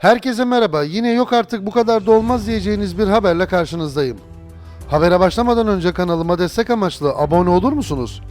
Herkese merhaba. Yine yok artık bu kadar da olmaz diyeceğiniz bir haberle karşınızdayım. Habere başlamadan önce kanalıma destek amaçlı abone olur musunuz?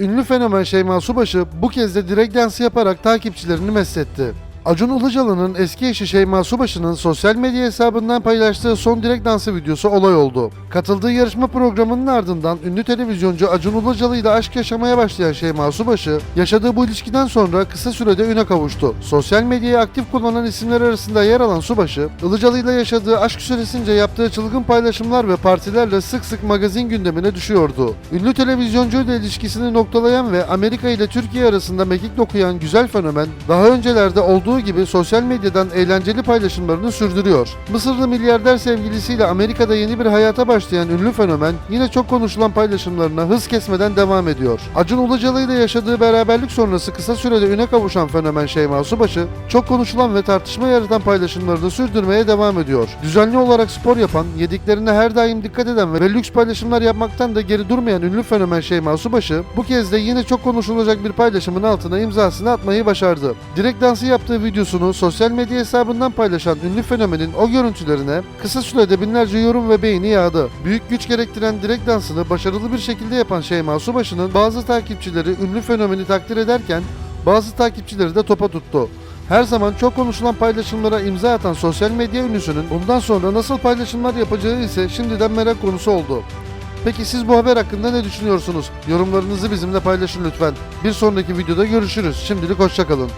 Ünlü fenomen Şeyma Subaşı bu kez de direkt dans yaparak takipçilerini mesletti. Acun Ilıcalı'nın eski eşi Şeyma Subaşı'nın sosyal medya hesabından paylaştığı son direkt dansı videosu olay oldu. Katıldığı yarışma programının ardından ünlü televizyoncu Acun Ilıcalı ile aşk yaşamaya başlayan Şeyma Subaşı, yaşadığı bu ilişkiden sonra kısa sürede üne kavuştu. Sosyal medyayı aktif kullanan isimler arasında yer alan Subaşı, Ilıcalı ile yaşadığı aşk süresince yaptığı çılgın paylaşımlar ve partilerle sık sık magazin gündemine düşüyordu. Ünlü televizyoncu ile ilişkisini noktalayan ve Amerika ile Türkiye arasında mekik dokuyan güzel fenomen, daha öncelerde olduğu gibi sosyal medyadan eğlenceli paylaşımlarını sürdürüyor. Mısırlı milyarder sevgilisiyle Amerika'da yeni bir hayata başlayan ünlü fenomen yine çok konuşulan paylaşımlarına hız kesmeden devam ediyor. Acun Ilıcalı ile yaşadığı beraberlik sonrası kısa sürede üne kavuşan fenomen Şeyma Subaşı, çok konuşulan ve tartışma yaratan paylaşımlarını sürdürmeye devam ediyor. Düzenli olarak spor yapan, yediklerine her daim dikkat eden ve lüks paylaşımlar yapmaktan da geri durmayan ünlü fenomen Şeyma Subaşı, bu kez de yine çok konuşulacak bir paylaşımın altına imzasını atmayı başardı. Direkt dansı yaptığı videosunu sosyal medya hesabından paylaşan ünlü fenomenin o görüntülerine kısa sürede binlerce yorum ve beğeni yağdı. Büyük güç gerektiren direkt dansını başarılı bir şekilde yapan Şeyma Subaşı'nın bazı takipçileri ünlü fenomeni takdir ederken bazı takipçileri de topa tuttu. Her zaman çok konuşulan paylaşımlara imza atan sosyal medya ünlüsünün bundan sonra nasıl paylaşımlar yapacağı ise şimdiden merak konusu oldu. Peki siz bu haber hakkında ne düşünüyorsunuz? Yorumlarınızı bizimle paylaşın lütfen. Bir sonraki videoda görüşürüz. Şimdilik hoşçakalın.